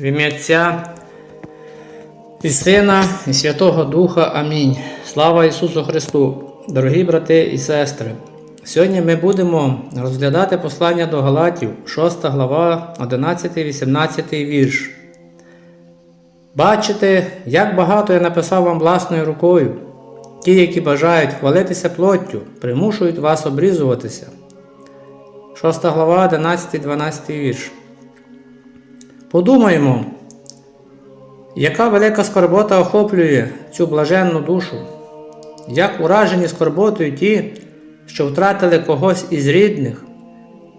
В ім'я Отця і Сина, і Святого Духа. Амінь. Слава Ісусу Христу! Дорогі брати і сестри! Сьогодні ми будемо розглядати послання до Галатів, 6 глава, 11-18 вірш. Бачите, як багато я написав вам власною рукою. Ті, які бажають хвалитися плоттю, примушують вас обрізуватися. 6 глава, 11-12 вірш. Подумаємо, яка велика скорбота охоплює цю блаженну душу, як уражені скорботою ті, що втратили когось із рідних,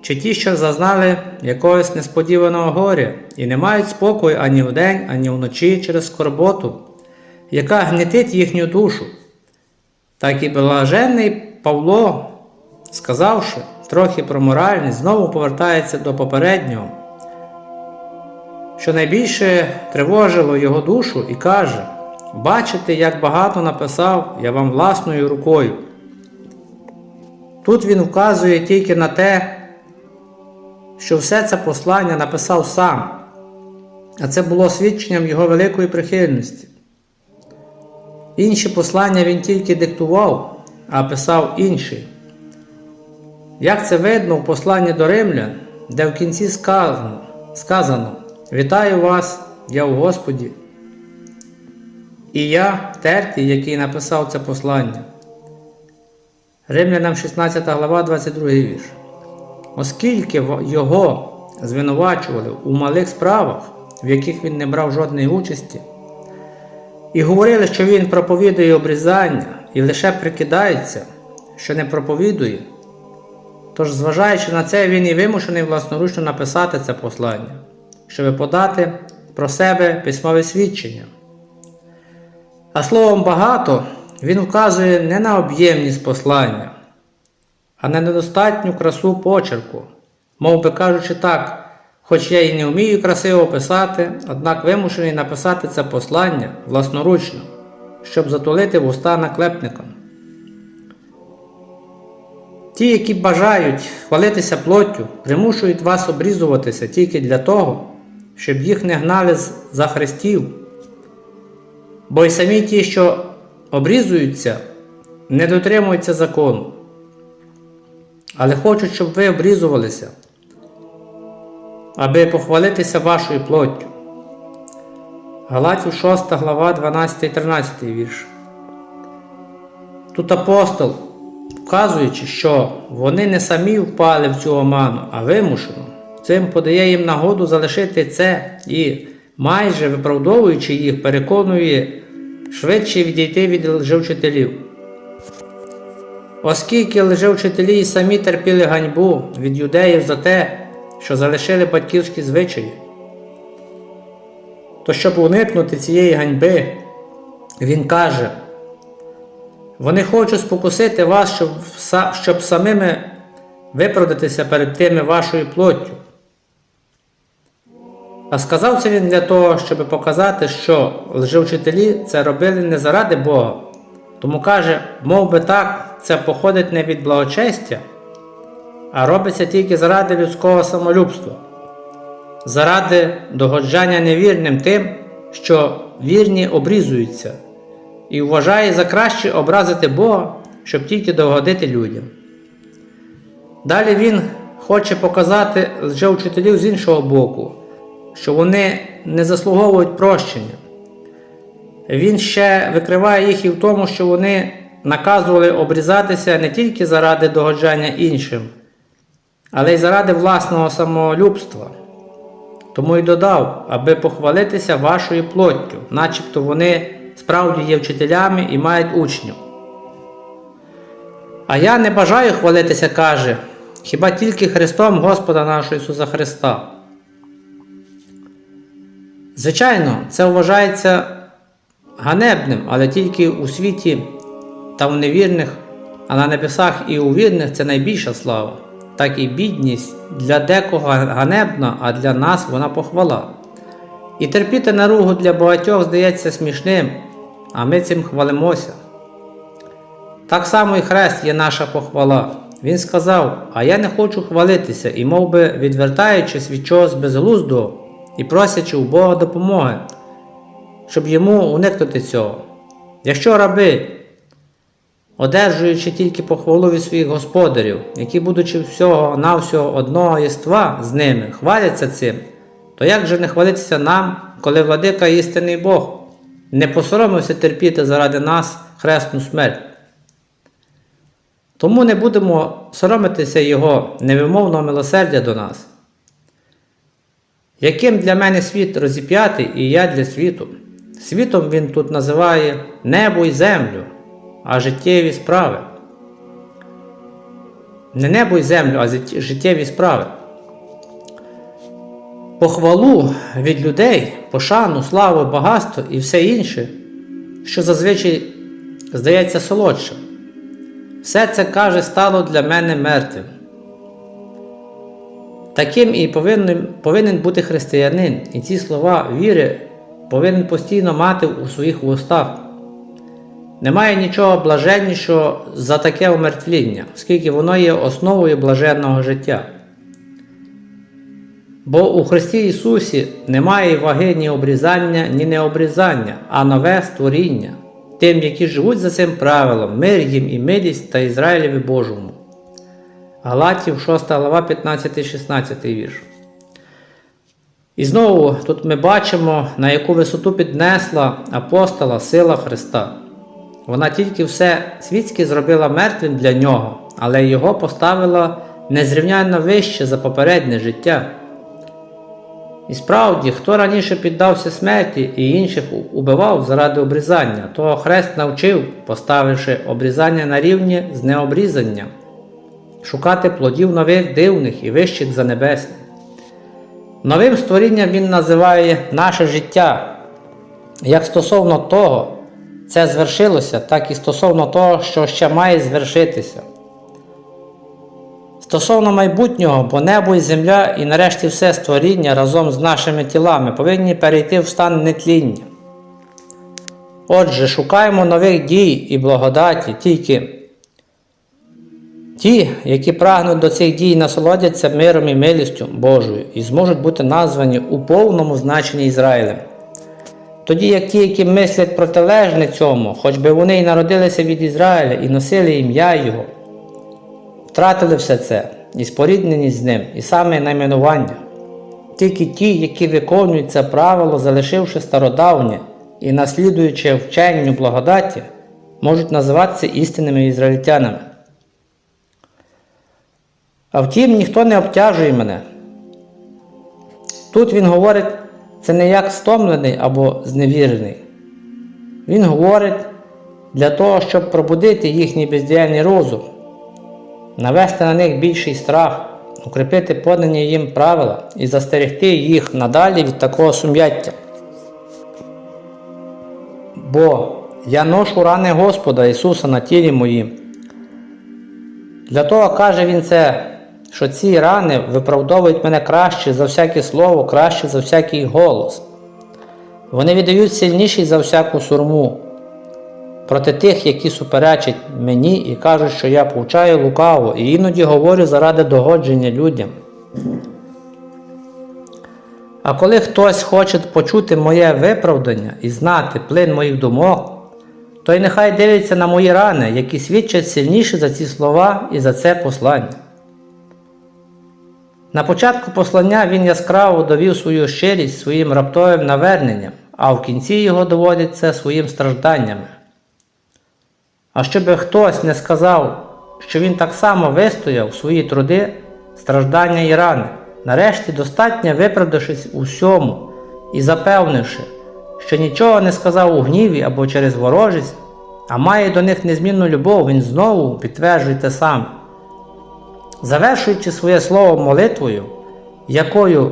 чи ті, що зазнали якогось несподіваного горя і не мають спокою ані вдень, ані вночі через скорботу, яка гнетить їхню душу. Так і блаженний Павло, сказавши трохи про моральність, знову повертається до попереднього що найбільше тривожило його душу і каже: Бачите, як багато написав я вам власною рукою. Тут він вказує тільки на те, що все це послання написав сам, а це було свідченням його великої прихильності. Інші послання він тільки диктував, а писав інші. Як це видно в посланні до римлян, де в кінці сказано, сказано Вітаю вас, я у Господі. І я Тертій, який написав це послання. Римлянам 16 глава, 22 вірш. Оскільки його звинувачували у малих справах, в яких він не брав жодної участі, і говорили, що він проповідує обрізання і лише прикидається, що не проповідує, тож, зважаючи на це, він і вимушений власноручно написати це послання щоб подати про себе письмове свідчення. А словом багато він вказує не на об'ємність послання, а на недостатню красу почерку, мов би кажучи так, хоч я і не вмію красиво писати, однак вимушений написати це послання власноручно, щоб затулити вуста наклепникам. Ті, які бажають хвалитися плоттю, примушують вас обрізуватися тільки для того, щоб їх не гнали за хрестів. Бо й самі ті, що обрізуються, не дотримуються закону, але хочуть, щоб ви обрізувалися, аби похвалитися вашою плоттю. Галатів 6 глава 12 13 вірш. Тут апостол, вказуючи, що вони не самі впали в цю оману, а вимушено. Цим подає їм нагоду залишити це і, майже виправдовуючи їх, переконує швидше відійти від лжевчителів. Оскільки лжевчителі і самі терпіли ганьбу від юдеїв за те, що залишили батьківські звичаї, то щоб уникнути цієї ганьби, він каже, вони хочуть спокусити вас, щоб, щоб самими виправдатися перед тими вашою плоттю. А сказав це він для того, щоб показати, що лжевчителі це робили не заради Бога. Тому каже, мов би так, це походить не від благочестя, а робиться тільки заради людського самолюбства, заради догоджання невірним тим, що вірні обрізуються, і вважає за краще образити Бога, щоб тільки догодити людям. Далі він хоче показати лжевчителів з іншого боку що вони не заслуговують прощення. Він ще викриває їх і в тому, що вони наказували обрізатися не тільки заради догоджання іншим, але й заради власного самолюбства. Тому й додав, аби похвалитися вашою плоттю, начебто вони справді є вчителями і мають учнів. А я не бажаю хвалитися, каже, хіба тільки Христом Господа нашого Ісуса Христа. Звичайно, це вважається ганебним, але тільки у світі та в невірних, а на небесах і у вірних це найбільша слава, так і бідність для декого ганебна, а для нас вона похвала. І терпіти наругу для багатьох здається смішним, а ми цим хвалимося. Так само і хрест є наша похвала. Він сказав: А я не хочу хвалитися і, мов би, відвертаючись від чогось безглуздого, і просячи у Бога допомоги, щоб йому уникнути цього. Якщо раби, одержуючи тільки похвалу від своїх господарів, які, будучи всього навсього одного єства з ними, хваляться цим, то як же не хвалитися нам, коли владика істинний Бог не посоромився терпіти заради нас хресну смерть? Тому не будемо соромитися Його невимовного милосердя до нас. Яким для мене світ розіп'ятий і я для світу? Світом він тут називає небо і землю, а життєві справи. Не небо і землю, а життєві справи. Похвалу від людей, пошану, славу, багатство і все інше, що зазвичай здається солодше. Все це каже стало для мене мертвим. Таким і повинен, повинен бути християнин, і ці слова віри повинен постійно мати у своїх устах. Немає нічого блаженнішого за таке умертвління, оскільки воно є основою блаженного життя. Бо у Христі Ісусі немає ваги ні обрізання, ні необрізання, а нове створіння, тим, які живуть за цим правилом, мир їм і милість та Ізраїлеві Божому. Галатів 6 глава 15-16 вірш. І знову тут ми бачимо, на яку висоту піднесла апостола сила Христа. Вона тільки все світське зробила мертвим для нього, але його поставила незрівнянно вище за попереднє життя. І справді, хто раніше піддався смерті і інших убивав заради обрізання, того хрест навчив, поставивши обрізання на рівні з необрізанням, шукати плодів нових дивних і вищих за небесні. Новим створінням він називає наше життя. Як стосовно того, це звершилося, так і стосовно того, що ще має звершитися. Стосовно майбутнього, бо небо і земля, і нарешті все створіння разом з нашими тілами повинні перейти в стан нетління. Отже, шукаємо нових дій і благодаті, тільки ті, які прагнуть до цих дій, насолодяться миром і милістю Божою і зможуть бути названі у повному значенні Ізраїлем. Тоді як ті, які мислять протилежне цьому, хоч би вони й народилися від Ізраїля і носили ім'я Його, втратили все це і спорідненість з ним, і саме найменування. Тільки ті, які виконують це правило, залишивши стародавнє і наслідуючи вченню благодаті, можуть називатися істинними ізраїльтянами. А втім, ніхто не обтяжує мене. Тут він говорить, це не як стомлений або зневірений. Він говорить для того, щоб пробудити їхній бездіяльний розум, навести на них більший страх, укріпити подані їм правила і застерегти їх надалі від такого сум'яття. Бо я ношу рани Господа Ісуса на тілі моїм. Для того каже Він це, що ці рани виправдовують мене краще за всяке слово, краще за всякий голос. Вони віддають сильніший за всяку сурму проти тих, які суперечать мені і кажуть, що я повчаю лукаво, і іноді говорю заради догодження людям. А коли хтось хоче почути моє виправдання і знати плин моїх думок, то й нехай дивиться на мої рани, які свідчать сильніше за ці слова і за це послання. На початку послання він яскраво довів свою щирість своїм раптовим наверненням, а в кінці його доводить це своїм стражданнями. А щоб хтось не сказав, що він так само вистояв свої труди, страждання і рани, нарешті достатньо виправдавшись у всьому і запевнивши, що нічого не сказав у гніві або через ворожість, а має до них незмінну любов, він знову підтверджує те саме. Завершуючи своє слово молитвою, якою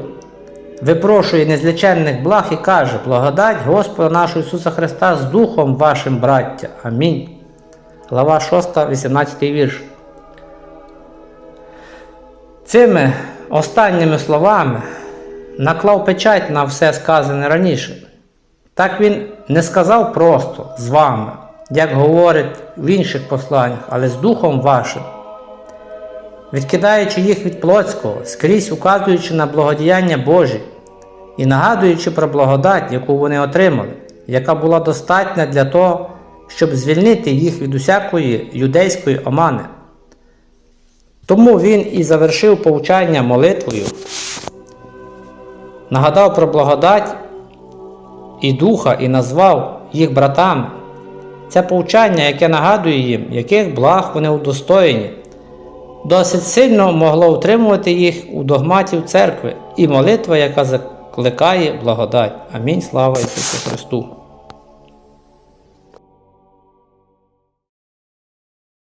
випрошує незліченних благ і каже: Благодать Господа нашого Ісуса Христа з Духом вашим, браття. Амінь. Глава 6, 18 вірш. Цими останніми словами наклав печать на все сказане раніше. Так він не сказав просто з вами, як говорить в інших посланнях, але з Духом вашим, відкидаючи їх від плотського, скрізь указуючи на благодіяння Божі, і нагадуючи про благодать, яку вони отримали, яка була достатня для того, щоб звільнити їх від усякої юдейської омани. Тому він і завершив повчання молитвою, нагадав про благодать і духа, і назвав їх братами. Це повчання, яке нагадує їм, яких благ вони удостоєні, досить сильно могло утримувати їх у догматів церкви і молитва, яка закликає благодать. Амінь. Слава Ісусу Христу!